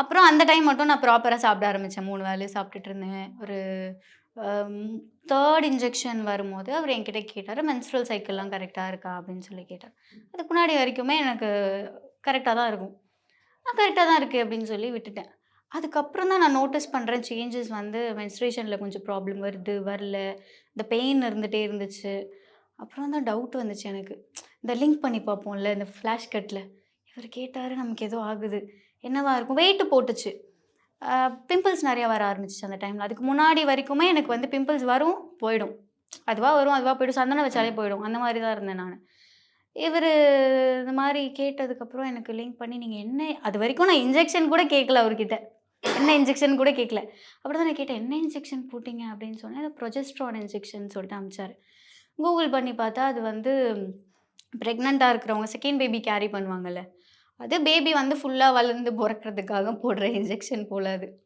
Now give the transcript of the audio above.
அப்புறம் அந்த டைம் மட்டும் நான் ப்ராப்பராக சாப்பிட ஆரம்பித்தேன் மூணு வேலையும் சாப்பிட்டுட்டு இருந்தேன். ஒரு தேர்ட் இன்ஜெக்ஷன் வரும்போது அவர் என்கிட்ட கேட்டார் மென்ஸ்ட்ரல் சைக்கிள்லாம் கரெக்டாக இருக்கா? அப்படின்னு சொல்லி கேட்டார். அதுக்கு முன்னாடி வரைக்குமே எனக்கு கரெக்டாக தான் இருக்கும். நான் கரெக்டாக தான் இருக்குது அப்படின்னு சொல்லி விட்டுட்டேன். அதுக்கப்புறம் தான் நான் நோட்டீஸ் பண்ணுறேன் சேஞ்சஸ் வந்து மென்ஸ்ட்ரேஷனில் கொஞ்சம் ப்ராப்ளம் வருது வரல. இந்த பெயின் இருந்துகிட்டே இருந்துச்சு. அப்புறம் தான் டவுட் வந்துச்சு எனக்கு. இந்த லிங்க் பண்ணி பார்ப்போம்ல இந்த ஃப்ளாஷ் கட்டில் இவர் கேட்டார் நமக்கு ஏதோ ஆகுது. என்னவா இருக்கும்? வெயிட்டு போட்டுச்சு. பிம்பிள்ஸ் நிறையா வர ஆரம்பிச்சிச்சு அந்த டைமில் அதுக்கு முன்னாடி வரைக்குமே எனக்கு வந்து பிம்பிள்ஸ் வரும் போயிடும். அதுவாக வரும் அதுவாக போயிடும். சந்தனம் வச்சாலே போயிடும். அந்த மாதிரி தான் இருந்தேன் நான். இவர் இந்த மாதிரி கேட்டதுக்கப்புறம் எனக்கு லிங்க் பண்ணி நீங்கள் என்ன? அது வரைக்கும் நான் இன்ஜெக்ஷன் கூட கேட்கல அவர்கிட்ட. என்ன இன்ஜெக்ஷன் கூட கேட்கல அப்படி தான் நான் கேட்டேன் என்ன இன்ஜெக்ஷன் போட்டிங்க? அப்படின்னு சொன்னேன். அது ப்ரொஜெஸ்ட்ரான் இன்ஜெக்ஷன் சொல்லிட்டு அமிச்சார். கூகுள் பண்ணி பார்த்தா அது வந்து ப்ரெக்னெண்ட்டாக இருக்கிறவங்க செகண்ட் பேபி கேரி பண்ணுவாங்கல்ல. அது பேபி வந்து ஃபுல்லாக வளர்ந்து பிறக்கிறதுக்காக போடுற இன்ஜெக்ஷன் போல் அது.